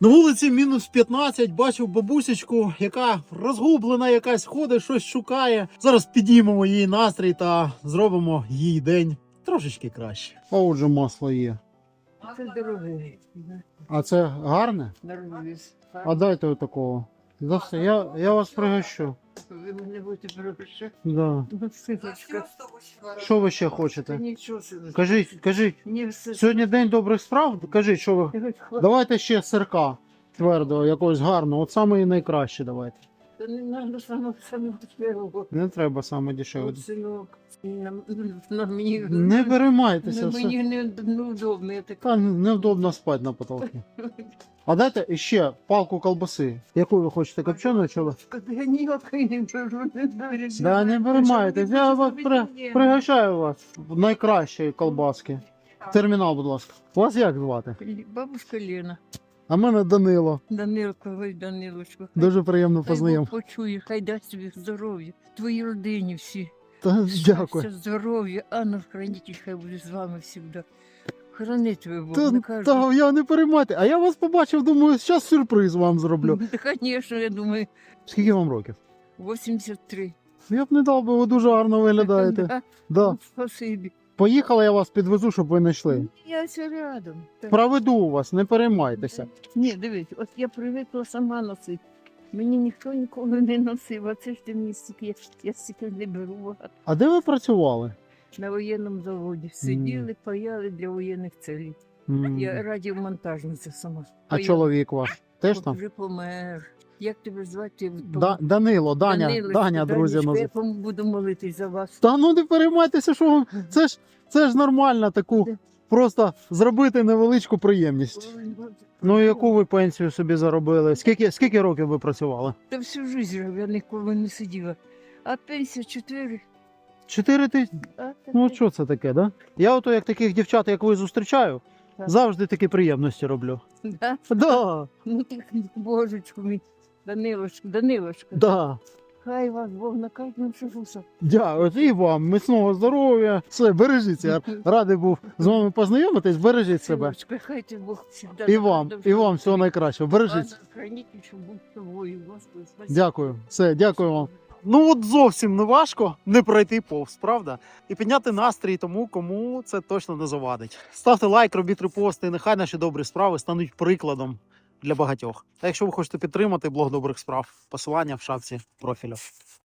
На вулиці мінус 15, бачив бабусечку, яка розгублена якась ходить, щось шукає. Зараз підіймемо її настрій та зробимо їй день трошечки краще. А отже, масло є. Це дороге. А це гарне? Дороге. А дайте отакого. За все, я, я вас пригощу. Ви мене будете пригощати. Да. Ну. Що ви ще хочете? нічого, синочка. Кажіть, кажіть, Ні, все. сьогодні день добрих справ. Кажіть, що ви. Хлоп- Давайте ще сирка твердого, якогось гарного. От саме і найкраще давайте. Та не надо саме саме дешевого. Не треба саме дешеве. Синок, мені, Не переймайтеся. все. мені не, неудобно. Я так Та невдобно спати на потолку. А дайте ще палку колбаси. Яку ви хочете, копчену чи ви? Я ніякої не беру, не беру. Да не переймайтесь, я вас при... пригощаю вас найкращої колбаски. Термінал, будь ласка. Вас як звати? Бабушка Лена. А мене Данило. Данилко, ой, Данилочко. Дуже приємно Хай познайом. Бог почує, хай дасть тобі здоров'я, твоїй родині всі. Та, дякую. Здоров'я, ангел хранитель хай буде з вами завжди. Храни тебе Бог, Та, не кажу. та я не переймайте. А я вас побачив, думаю, зараз сюрприз вам зроблю. Звісно, я думаю, Скільки вам років? 83. Я б не дав би, ви дуже гарно виглядаєте. Да? Да. Ну, Спасибі. Поїхали, я вас підвезу, щоб ви не йшли. Я все рядом. Так. Проведу вас, не переймайтеся. Ні, дивись, от я привикла сама носити. Мені ніхто ніколи не носив, а це ж ти мені стільки, я, я стільки не беру. А де ви працювали? На воєнному заводі сиділи, паяли для воєнних целей. Я радіомонтажниця сама. А Паяла. чоловік ваш теж От там? Вже помер. Як тебе звати? Да, Данило, Даня, Данилочко, Даня, друзі. Данечко, назив- Я пом- буду молитись за вас. Та ну не переймайтеся, що вам. Це ж це ж нормально таку просто зробити невеличку приємність. Ну яку ви пенсію собі заробили? Скільки, скільки років ви працювали? Та всю життя я ніколи не сиділа. А пенсія чотири. Чотири тисячі. Ну що це таке, да? Я ото як таких дівчат, як ви зустрічаю, Так. завжди такі приємності роблю. Да? Да, Ну так, божечку мій. Данилочку, Данилочка. да. Хай вас Бог на кожному шагу. Дякую і вам, міцного здоров'я. Все, бережіться. Радий був з вами познайомитись, бережіть себе. Синочка, хай Бог всегда І вам, і вам всього найкращого. Бережіть. Хранитель, щоб був з тобою, Господи, спасибо. Дякую. Все, дякую вам. Ну от зовсім не важко не пройти повз, правда? І підняти настрій тому, кому це точно не завадить. Ставте лайк, робіть репости, нехай наші добрі справи стануть прикладом для багатьох. Та якщо ви хочете підтримати блог добрих справ, посилання в шапці профілю.